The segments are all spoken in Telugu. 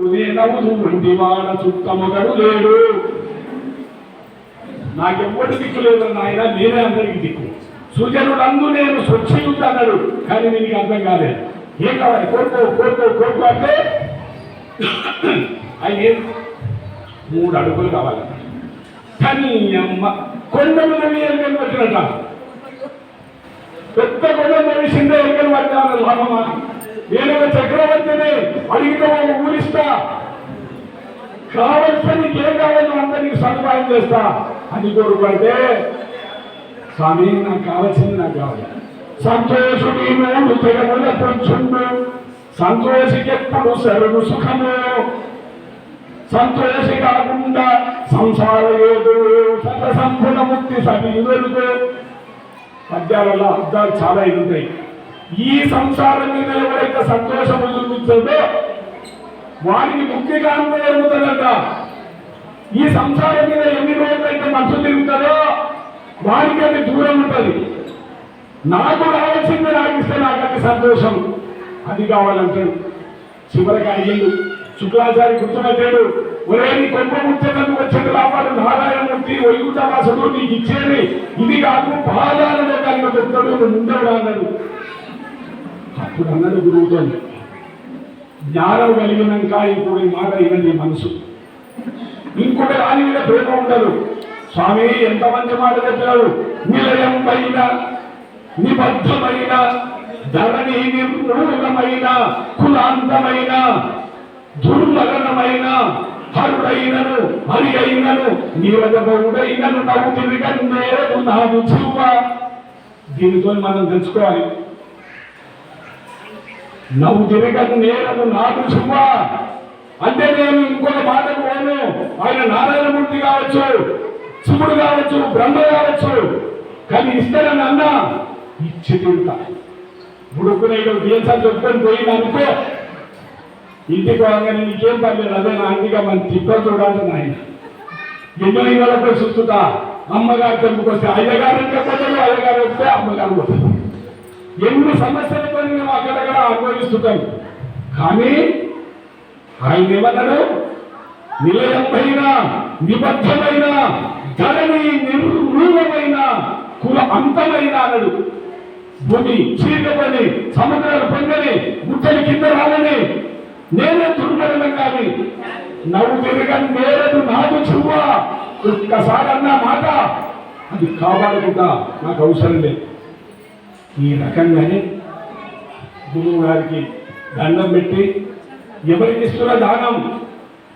నవ్వుదు వంటివాడ చుట్టమొగడు లేడు. నాకెవ్వడు దిక్కు లేదు నాయన నేనే అందరికి దిక్కు. సుజనుడందు నేను స్వచ్ఛయుత అన్నాడు కానీ నీకు అర్థం కాలేదు. ఏం కావాలి? కోరుకో కోరుకో కోరుకో అంటే ఆయన ఏం? మూడు అడుగులు కావాలి. కానీ అమ్మ కొండ మీద ఎలుకలు వచ్చినట్ట? పెద్ద కొండ మీద చిన్న ఎలుకలు పట్టాను లాభమా? నేను ఒక చక్రవర్తిని అడిగితే ఒక ఊరిస్తా. కావలసిన ఏం కావాలో అందరికి సదుపాయం చేస్తా అని కోరుకుంటే స్వామి నాకు కావాల్సింది నాకు కావాలి. సంతోషుడి మూడు తెగముల పొంచుండు. సంతోషికెప్పుడు సరుడు సుఖము. సంతోషి కాకుండా సంసార ఏదు సత సంపూర్ణ ముక్తి సమీరుడు పద్యాలలో అర్థాలు చాలా ఎదుగుతాయి ఈ సంసారం మీద ఎవరైతే సంతోషం చూపించదో వారికి ముక్తి కారణం జరుగుతుందంట. ఈ సంసారం మీద ఎన్ని రోజులైతే మనసు తిరుగుతుందో వారికి అది దూరం ఉంటుంది. నాకు రావాల్సింది నాకు ఇస్తే నాకు అది సంతోషం. అది కావాలంటాడు. చివరికి అడిగిండు శుక్లాచారి గుర్తుపెట్టాడు ఒరే నీ కొంప ముచ్చేందుకు వచ్చేది లాభాలు నారాయణమూర్తి వైకుంఠవాసుడు నీకు ఇచ్చేది. ఇది కాదు పాదాలలో కలిగిన భక్తుడు ముందడు అన్నాడు అప్పుడు అన్నాడు గురువుతో జ్ఞానం కలిగినాక ఇప్పుడు ఈ మాట వినండి మనసు. ఇంకొక దాని మీద ప్రేమ ఉండదు. స్వామి ఎంత మంచి మాట చెప్పారు నిలయం పైన నిబద్ధమైన ధరణి నిర్మూలమైన కులాంతమైన దుర్మరణమైన హరుడైనను హరి అయినను నీరజబౌడైనను నవ్వు తిరిగన్నేరు నాకు చూవ దీనితో మనం తెలుసుకోవాలి. నవ్వు తిరగన్నేరను నాకు సుమ్మా అంటే నేను ఇంకొక మాటకు పోను. ఆయన నారాయణమూర్తి కావచ్చు శివుడు కావచ్చు బ్రహ్మ కావచ్చు. కానీ ఇస్తానని అన్నా ఇచ్చి తింటా ఉడుకునేడు దేశాలు చెప్పుకొని పోయింది అనుకో. ఇంటికి రాగానే నీకేం పర్లేదు అదే నా ఇంటిగా మన తిప్ప చూడాలి నాయన. ఎన్నో ఇళ్ళతో చూస్తుంటా అమ్మగారు తెలుపుకొస్తే అయ్యగారు పోతాడు అయ్యగారు వస్తే అమ్మగారు పోతాడు ఎన్ని సమస్యలతో మేము అక్కడక్కడ అనుభవిస్తుంటాం కానీ ఆయన ఏమన్నాడు? నిలయమైన నిబద్ధమైన ధరణి నిర్మూలమైన కుల అంతమైన అన్నాడు. భూమి చీకపని సముద్రాలు పొంగని గుట్టలు కింద రాలని నేనే దుర్మరణం కానీ నవ్వు తిరగని నేరదు నాదు చువ్వ ఒక్కసారి అన్న మాట అది కాపాడుకుంటా నాకు అవసరం లేదు. ఈ రకంగానే గురువు గారికి దండం పెట్టి ఎవరికి ఇస్తున్న దానం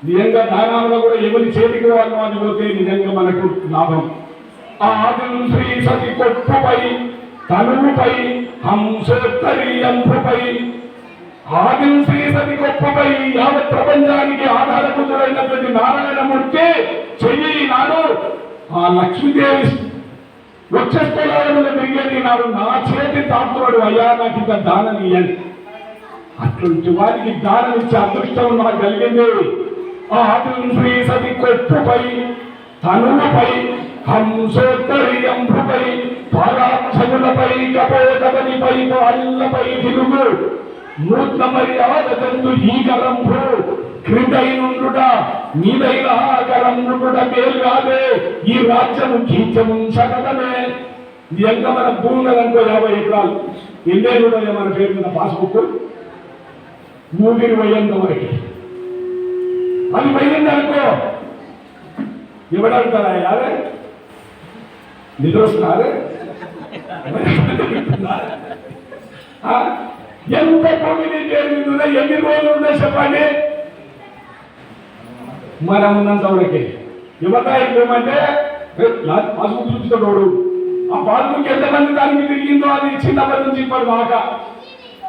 నిజంగా దానంలో కూడా ఎవరి చేతికి వాళ్ళు అని పోతే నిజంగా మనకు లాభం. ఆదిం శ్రీ సతి కొట్టుపై తనువుపై హంసోత్తరీయంపుపై ఆదిం శ్రీ సతి గొప్పపై యావత్ ప్రపంచానికి ఆధారభూతుడైనటువంటి నారాయణమూర్తి చెయ్యి నాడు ఆ లక్ష్మీదేవి వచ్చేస్తున్నాడు తిరిగేది నాడు నా చేతి తాకుతున్నాడు అయ్యా నాకు ఇంత దానం ఇయ్యండి. అటువంటి వారికి దానం ఇచ్చే అదృష్టం నాకు కలిగింది. ఆ శ్రీ సతి కొట్టుపై తనువుపై హంసోత్తరీయంపుపై పరాక్షములపై కపోతపనిపై పాళ్ళపై తిరుగు. నూతన మర్యాద చందు ఈ కరంభు క్రిందైనుండుట నీదైన కరంభుట మేలు కాదే ఈ రాజ్యము కీచము సగతమే ఇది ఎంత మన భూమి కదనుకో యాభై ఎకరాలు. ఎన్నే ఉన్నాయి మన పేరు మీద పాస్బుక్. నూట ఇరవై పోయేంత వరకు అది పోయింది అనుకో. ఎవడంటారా యారే నిద్ర వస్తున్నారే ఆ? ఎంత భూమిని చేరిందో ఎన్ని రోజులు ఉందో చెప్పండి. మనం ఉన్నంత వరకే. యువత ఏమంటే పసుపు చూపిస్తాడు ఆ పాస్బుక్ ఎంతమంది దానికి తిరిగిందో అది చిన్నప్పటి నుంచి ఇప్పటి దాకా.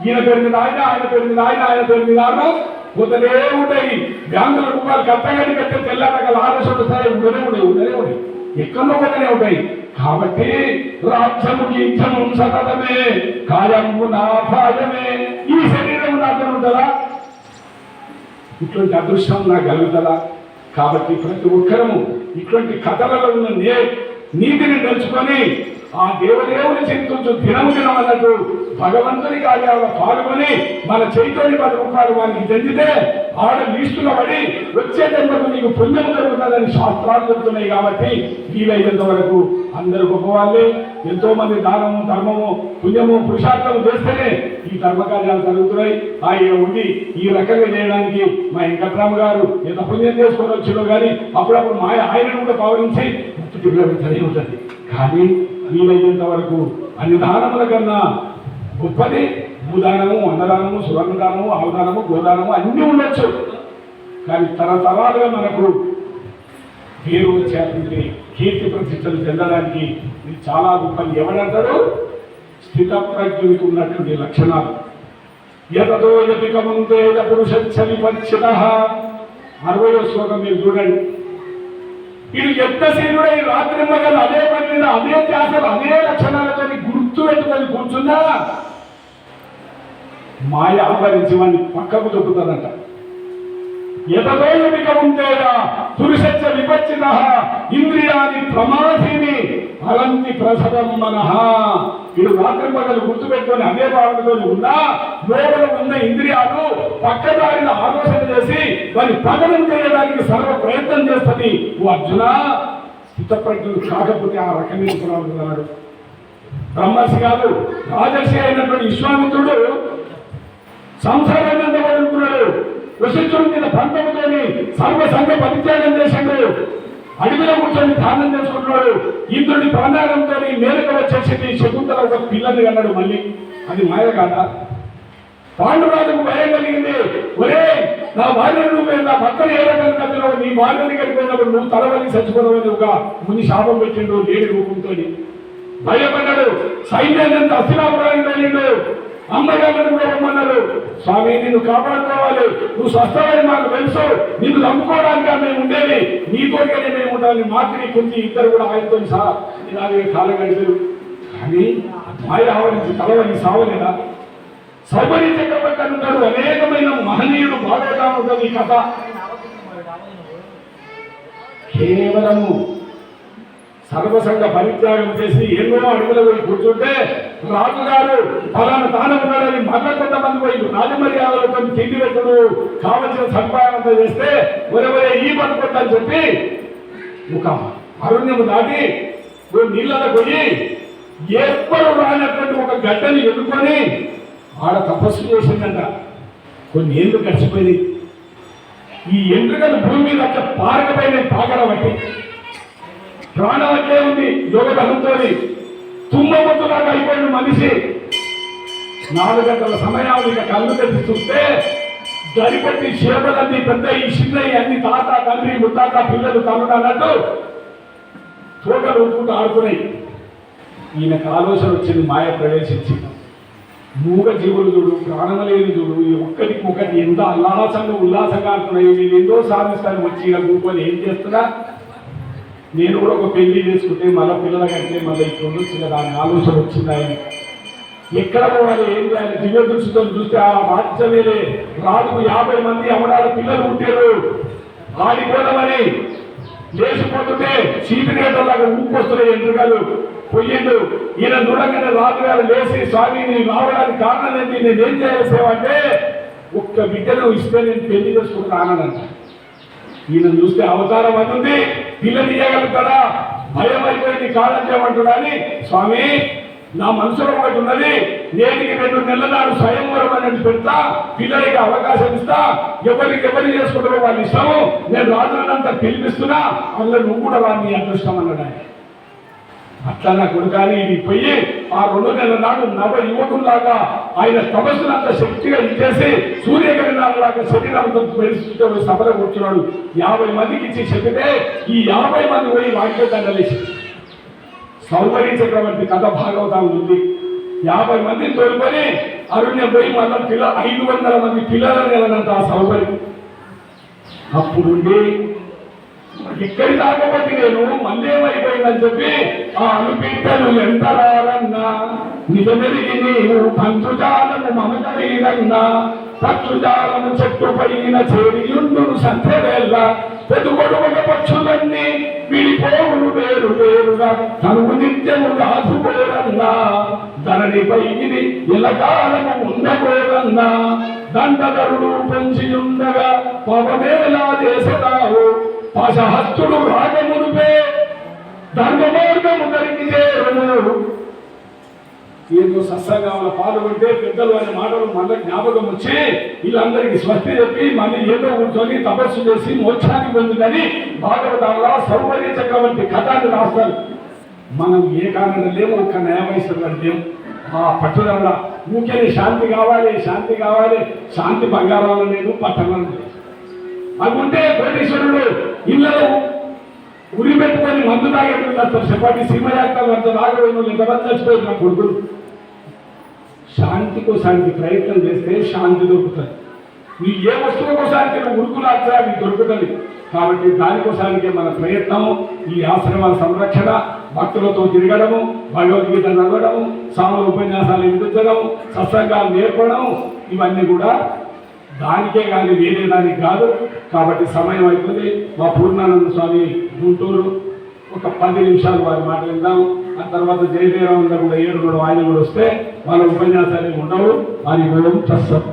ఈయన పేరు మీద ఆయన ఆయన పేరు మీద ఆయన ఆయన పేరు మీద ఆయన. పోతనే ఉంటాయి. బ్యాంకుల రూపాయలు కట్టగడి కట్టే తెల్లారగల ఆలోచన వస్తాయి ఉండనే ఉన్నాయి ఉండనే ఉన్నాయి ఎక్కడో ఒకనే ఉంటాయి. కాబట్టి రాజ్యము గీచము సతతమే కాయము నాభాయమే. ఈ శరీరం నాకు ఉంటుందా? ఇటువంటి అదృష్టం నాకు కలుగుతుందా? కాబట్టి ప్రతి ఒక్కరము ఇటువంటి కథలలో ఉన్న నే నీతిని తెలుసుకొని ఆ దేవదేవుని చింతించు దినము దినం అన్నట్టు భగవంతుని కార్యాలలో పాల్గొని మన చైతన్య పది రూపాయలు వారికి చెందితే ఆడ లీస్టులో పడి వచ్చే జన్మకు నీకు పుణ్యం జరుగుతుందని శాస్త్రాలు చెబుతున్నాయి కాబట్టి వీలైనంత వరకు అందరు గొప్పవాళ్ళే. ఎంతో మంది దానము ధర్మము పుణ్యము పురుషార్థము చేస్తేనే ఈ ధర్మకార్యాలు జరుగుతున్నాయి. ఆయన ఉండి ఈ రకంగా చేయడానికి మా వెంకట్రామ గారు ఎంత పుణ్యం చేసుకొని వచ్చినో కానీ అప్పుడప్పుడు మా ఆయనను కూడా పావరించి చదివి ఉంటుంది కానీ వీలైనంత వరకు అన్నదానముల కన్నా గొప్పది భూదానము అన్నదానము సురంగదానము ఆవదానము గోదానము అన్నీ ఉండొచ్చు. కానీ తరతరాలుగా మనకు పేరు వచ్చేటువంటి కీర్తి ప్రతిష్టలు చెందడానికి ఇది చాలా గొప్పది. ఎవడంటారు స్థితప్రజ్ఞుడికి ఉన్నటువంటి లక్షణాలు. యతతో యతికముందే పురుషచ్చని పరిచిత అరవయో శ్లోకం మీరు చూడండి. వీడు యుద్ధశీలుడై రాత్రి మగలు అదే పని మీద అదే ధ్యాసలు అదే లక్షణాలతో గుర్తు పెట్టుకొని కూర్చున్నా మాయ ఆవరించి జీవాన్ని పక్కకు దొక్కుతుందంట ఎదలోయమిక ఉంటేగా పురుషచ్చ విపచ్చిత ఇంద్రియాది ప్రమాధిని అలంతి ప్రసవం మనహ వీడు రాత్రి పగలు గుర్తుపెట్టుకొని అదే భావనతో ఉన్నా లోపల ఉన్న ఇంద్రియాలు పక్కదారిన ఆలోచన చేసి వారి పతనం చేయడానికి సర్వ కాబట్టి ఓ అర్జున స్థితప్రజ్ఞుడు కాకపోతే ఆ రకమైన పురాణాడు బ్రహ్మర్షి కాదు రాజర్షి అయినటువంటి విశ్వామిత్రుడు సంసారాన్ని అందబడుకున్నాడు వశిష్ఠుడి మీద పంతముతోని సర్వసంఘ పరిత్యాగం చేశాడు అడవిలో కూర్చొని ధ్యానం చేసుకుంటున్నాడు. ఇంద్రుడి ప్రాణాలంతో మేలుక వచ్చేసి శకుంతల ఒక పిల్లని అన్నాడు మళ్ళీ. అది మాయ కాదా? పాండురాజుకు భయం కలిగింది. ఒరే నా భార్యను నువ్వు నా భర్తను ఏ రకంగా కట్టినావు నీ భార్యని కలిగినప్పుడు నువ్వు తలవని చచ్చిపోవడం ఒక ముని శాపం పెట్టిండు లేడి రూపంతో భయపడ్డాడు. సైన్యాన్ని అంతా అస్థిరాపురానికి వెళ్ళిండు అమ్మగారిని కూడా రమ్మన్నారు. స్వామి నిన్ను కాపాడుకోవాలి. నువ్వు స్వస్థమని మాకు తెలుసు. నిన్ను నమ్ముకోవడానికి మేము ఉండేది. నీతోనే మేము ఉండాలి మాతృ కుంచి ఇద్దరు కూడా ఆయనతో సహా ఇలాగే కాలం గడిపారు కానీ మాయ ఆవరించి తలవని సావలేదా? సౌకర్య చక్రవర్తి అంటాడు అనేకమైన మహనీయుడు భాగవతం ఈ కథ. కేవలము సర్వసంగ పరిత్యాగం చేసి ఎన్నో అడుగులు పోయి కూర్చుంటే రాజుగారు ఫలానా తాను ఉన్నాడని మళ్ళా కొంతమంది పోయి రాజమర్యాదలతో తిండి పెట్టుడు కావలసిన సంపాదన చేస్తే ఒరే ఈ పనుకుంటని చెప్పి ఒక అరణ్యము దాటి నీళ్ళలో పోయి ఎవ్వరు రానటువంటి ఒక గడ్డని ఎన్నుకొని ఆడ తపస్సు చేసిందంట. కొన్ని ఏళ్ళు గడిచిపోయింది. ఈ ఎంట్రుకలు భూమి మీద అట్లా పారకపోయినాయి పాకడం బట్టి ప్రాణం అట్లే ఉంది యోగ బలంతో తుమ్మబొత్తులాగా అయిపోయిన మనిషి నాలుగు గంటల సమయాలు ఇక కళ్ళు తెచ్చి చూస్తే గడిపట్టి చేపలన్నీ పెద్ద ఈ చిన్నవి అన్ని తాత తండ్రి ముత్తాత పిల్లలు తమ్ముడు అన్నట్టు తోటలు ఊరుకుంటూ ఆడుతున్నాయి. ఈయనకు ఆలోచన వచ్చింది మాయ ప్రవేశించింది. మూగ జీవులు చూడు ప్రాణం లేని చూడు ఈ ఒక్కరికి ఒకటి ఎంత ఉల్లాసంగా ఉల్లాసంగా అంటున్నాయి నేను ఎంతో సాధిస్తాను వచ్చి ఇలా కూర్చొని ఏం చేస్తున్నా? నేను కూడా ఒక పెళ్ళి చేసుకుంటే మళ్ళీ పిల్లల కంటే మళ్ళీ ఇప్పుడు వచ్చిన కదా ఆలోచన వచ్చిందాయని ఎక్కడ పోవాలి ఏం చేయాలి దివ్య దృష్టితో చూస్తే ఆ బాధ్యతలే రాజుకు యాభై మంది అమరాల పిల్లలు ఉంటారు ఆడిపోదామని లేచిపోతుంటే చీపినేటలాగా ఊపొస్తున్నాయి ఎంట్రుకలు పొయ్యిండు ఈయన చూడగానే రాజుగారు లేచి స్వామి నేను రావడానికి కారణం ఏంటి నేను ఏం చేయాలి ఒక్క బిడ్డను ఇస్తే నేను పెళ్ళి చేసుకుంటానంట ఈయన చూస్తే అవతారం అవుతుంది పిల్లలు ఇయ్యగలుగుతాడా భయం అయిపోయింది కాలం చేయమంటున్నా అని స్వామి నా మనసులో ఒకటి ఉన్నది నేటికి రెండు నెలల నాడు స్వయంవరం అనేది పెడతా పిల్లలకి అవకాశం ఇస్తా ఎవరికి ఎవరు చేసుకుంటారో వాళ్ళ ఇష్టము నేను రాజులంతా పిలిపిస్తున్నా అందులో నువ్వు కూడా వాడిని అదృష్టం అన్నాడు ఆయన. అట్లా నా కొడుకాని ఇది పోయి ఆ రెండు నెలల నాడు నవ యువకుల్లాగా ఆయన తపస్సునంత శక్తిగా ఇచ్చేసి సూర్యకిరణాలలాగా శరీరంతో మెరుస్తుంటే సభలో కూర్చున్నాడు. యాభై మందికి ఇచ్చి చెప్తే ఈ యాభై మంది పోయి వాక్యోదండలేసి సౌకర్య చక్రవర్తి కథ భాగవతం ఉంది. యాభై మందిని తోలుకొని అరుణ్య పోయి మళ్ళీ పిల్ల ఐదు వందల మంది పిల్లలను వెళ్ళనంత ఆ సౌకర్యం. అప్పుడు ఇక్కడి దాకపోతే నేను మళ్ళేమైపోయిందని చెప్పి ఆ అనుపించను ఎంత రారన్నా నిజమెరిగి నీవు పంచుజాలము మమతరీరన్నా పక్షుజాలము చెట్టు పైన చేరియుండును సంధ్యవేళ్ళ పెదుగొడుగుల పక్షులన్నీ విడిపోవులు వేరు వేరుగా తనువు నిత్యము కాదు వేరన్నా ధరణిపై ఇది ఇలకాలము ఉండకూడన్నా దండధరుడు పెంచి ఉండగా పవమేలా చేసదావు పశహస్తుడు రాగమునుపే ధర్మ మార్గము దరికి చేరును ఏదో సత్సంగంలో పాల్గొంటే పెద్దలు అనే మాటలు మళ్ళీ జ్ఞాపకం వచ్చి వీళ్ళందరికీ స్వస్తి చెప్పి మళ్ళీ ఏదో కూర్చొని తపస్సు చేసి మోక్షానికి పొందుదని భాగవతంలో సౌకర్య చక్రవర్తి కథాన్ని రాస్తారు. మనం ఏ కారణం లేము? ఒక్క న్యాయమైశ్వరం లేము ఆ పట్టుదల. ఊకే శాంతి కావాలి శాంతి కావాలి. శాంతి బంగారాలు లేదు పట్టణం లేదు. అనుకుంటే కోటేశ్వరుడు ఇళ్ళలో ఉరి పెట్టుకొని మందు తాగేటప్పుడు చెప్పండి సీమయాక్తాలు అంత తాగవేను ఎంతమంది చచ్చిపోయింది నా కొడుకులు శాంతి ప్రయత్నం చేస్తే శాంతి దొరుకుతుంది. నీ ఏ వస్తువు కోసానికి నువ్వు ఉరుకులాగా నీకు దొరుకుతుంది కాబట్టి దానికోసానికి మన ప్రయత్నం ఈ ఆశ్రమాల సంరక్షణ భక్తులతో తిరగడము భగవద్గీత చదవడము సాముల ఉపన్యాసాలు వినిపించడము సత్సంగాలు నేర్పడం ఇవన్నీ కూడా దానికే కానీ వేరే దానికి కాదు. కాబట్టి సమయం అవుతుంది మా పూర్ణానంద స్వామి గుంటూరు. ఒక పది నిమిషాలు వారి మాట విందాం ఆ తర్వాత జయదేవం కూడా ఏడు కూడా ఆయన కూడా వస్తే వాళ్ళ ఉపన్యాసాలు ఉండవు. వారి కూడా చస్తారు